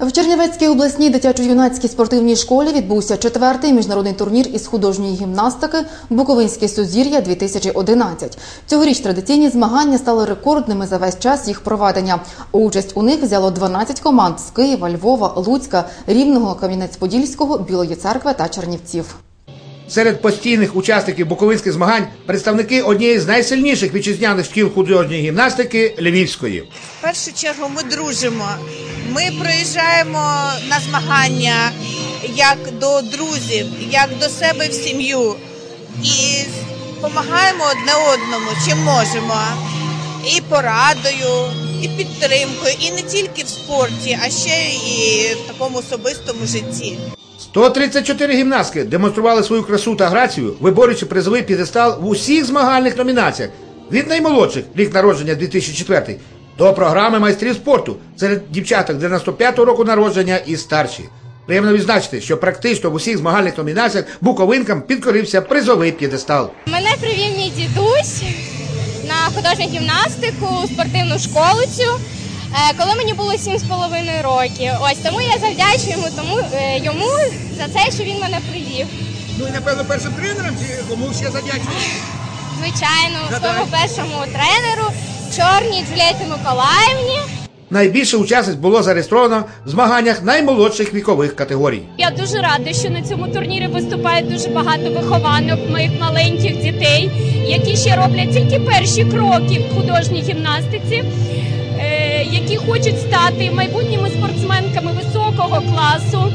В Чернівецькій обласній дитячо-юнацькій спортивній школі відбувся четвертий міжнародний турнір із художньої гімнастики Буковинське сузір'я 2011 Цьогоріч традиційні змагання стали рекордними за весь час їх проведення. Участь у них взяло 12 команд з Києва, Львова, Луцька, Рівного, Кам'янець-Подільського, Білої церкви та Чернівців. Серед постійних учасників буковинських змагань представники однієї з найсильніших вітчизняних шкіл художньої гімнастики Львівської. В першу чергу ми дружимо. Ми приїжджаємо на змагання як до друзів, як до себе в сім'ю і допомагаємо одне одному, чим можемо. І порадою, і підтримкою, і не тільки в спорті, а ще і в такому особистому житті. 134 гімнастки демонстрували свою красу та грацію, виборючи призовий п'єдестал в усіх змагальних номінаціях від наймолодших рік народження 2004 до програми майстрів спорту серед дівчаток 95-го року народження і старші. Приємно відзначити, що практично в усіх змагальних номінаціях буковинкам підкорився призовий п'єдестал. Мене привів мій дідусь на художню гімнастику, спортивну школу цю, е, коли мені було 7,5 років. Ось тому я завдячую йому тому е, йому за те, що він мене привів. Ну і напевно першим тренером чи кому ще задячуєш? Звичайно, своєму першому тренеру, чорній Джулієті Миколаївні. Найбільше учасниць було зареєстровано в змаганнях наймолодших вікових категорій. Я дуже рада, що на цьому турнірі виступає дуже багато вихованок моїх маленьких дітей, які ще роблять тільки перші кроки в художній гімнастиці, е, які хочуть стати майбутніми спортсменками високого класу.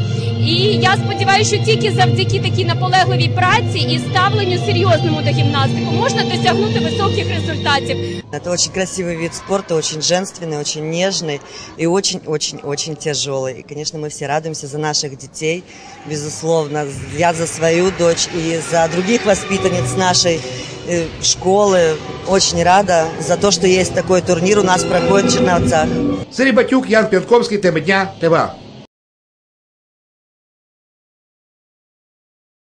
І я сподіваюся, що тільки завдяки такій наполегливій праці і ставленню серйозному до гімнастику можна досягнути високих результатів. Это очень красивый вид спорта, очень женственный, очень нежный и очень-очень-очень тяжелый. И, конечно, мы все радуемся за наших детей, безусловно. Я за свою дочь и за других воспитанниц нашей э, школы очень рада за то, что есть такой турнир у нас проходит в Черновцах. Сергій Батюк, Ян П'янковський, теми дня, ТВА.